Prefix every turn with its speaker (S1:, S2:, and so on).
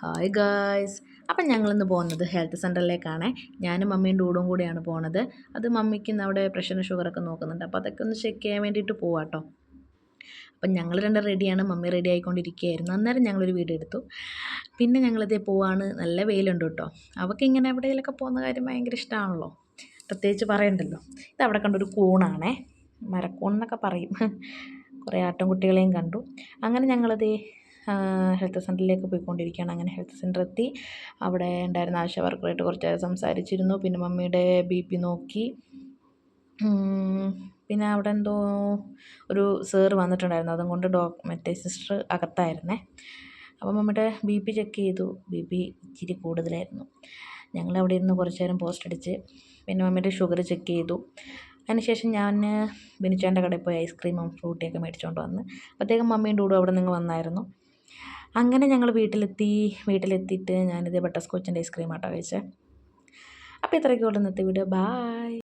S1: Hi guys അപ്പം ഞങ്ങളിന്ന് പോകുന്നത് ഹെൽത്ത് സെന്ററിലേക്കാണ് ഞാനും മമ്മിയും ഡൂഡും കൂടിയാണ് പോണത്. അത് മമ്മിക്ക് ഇന്ന് അവിടെ പ്രഷറും ഷുഗറൊക്കെ നോക്കുന്നുണ്ട്. അപ്പോൾ അതൊക്കെ ഒന്ന് ചെക്ക് ചെയ്യാൻ വേണ്ടിയിട്ട് പോവാം കേട്ടോ അപ്പം ഞങ്ങൾ രണ്ടും റെഡിയാണ് മമ്മി റെഡി ആയിക്കൊണ്ടിരിക്കുകയായിരുന്നു. അന്നേരം ഞങ്ങളൊരു വീഡിയോ എടുത്തു. പിന്നെ ഞങ്ങളിതേ പോവാണ്. നല്ല വെയിലുണ്ട് കേട്ടോ അവൾക്ക് ഇങ്ങനെ എവിടെയെങ്കിലൊക്കെ പോകുന്ന കാര്യം ഭയങ്കര ഇഷ്ടമാണല്ലോ പ്രത്യേകിച്ച് പറയണ്ടല്ലോ. ഇത് അവിടെ കണ്ടൊരു കൂണാണേ. മരക്കൂൺ എന്നൊക്കെ പറയും. കുറേ ആട്ടിൻകുട്ടികളെയും കണ്ടു. അങ്ങനെ ഞങ്ങളത് ഹെൽത്ത് സെന്ററിലേക്ക് പോയിക്കൊണ്ടിരിക്കുകയാണ്. അങ്ങനെ ഹെൽത്ത് സെന്റർ എത്തി അവിടെ ഉണ്ടായിരുന്ന ആശ വർക്കറായിട്ട് കുറച്ച് നേരം സംസാരിച്ചിരുന്നു. പിന്നെ മമ്മിയുടെ ബി പി നോക്കി. പിന്നെ അവിടെ എന്തോ ഒരു സേറ് വന്നിട്ടുണ്ടായിരുന്നു. അതും കൊണ്ട് ഡോ മറ്റേ സിസ്റ്റർ അകത്തായിരുന്നേ. അപ്പം മമ്മിയുടെ ബി പി ചെക്ക് ചെയ്തു. ബി പി ഇച്ചിരി കൂടുതലായിരുന്നു. ഞങ്ങൾ അവിടെ ഇരുന്ന് കുറച്ച് നേരം പോസ്റ്റ് അടിച്ച് പിന്നെ മമ്മിയുടെ ഷുഗർ ചെക്ക് ചെയ്തു. അതിനുശേഷം ഞാൻ ബിനിച്ചാന്റെ കടയിൽ പോയി ഐസ്ക്രീമും ഫ്രൂട്ടിയൊക്കെ മേടിച്ചുകൊണ്ട് വന്ന്. അപ്പോഴത്തേക്കും മമ്മിയും ഡൂഡും അവിടെ നിന്ന് വന്നായിരുന്നു. അങ്ങനെ ഞങ്ങൾ വീട്ടിലെത്തി വീട്ടിലെത്തിയിട്ട് ഞാനിത് ബട്ടർ സ്കോച്ചിന്റെ ഐസ്ക്രീം ആട്ടോ കഴിച്ചത് അപ്പോൾ ഇത്രയൊക്കെ ഉള്ളൂ ഇന്നത്തെ വീഡിയോ. ബായ്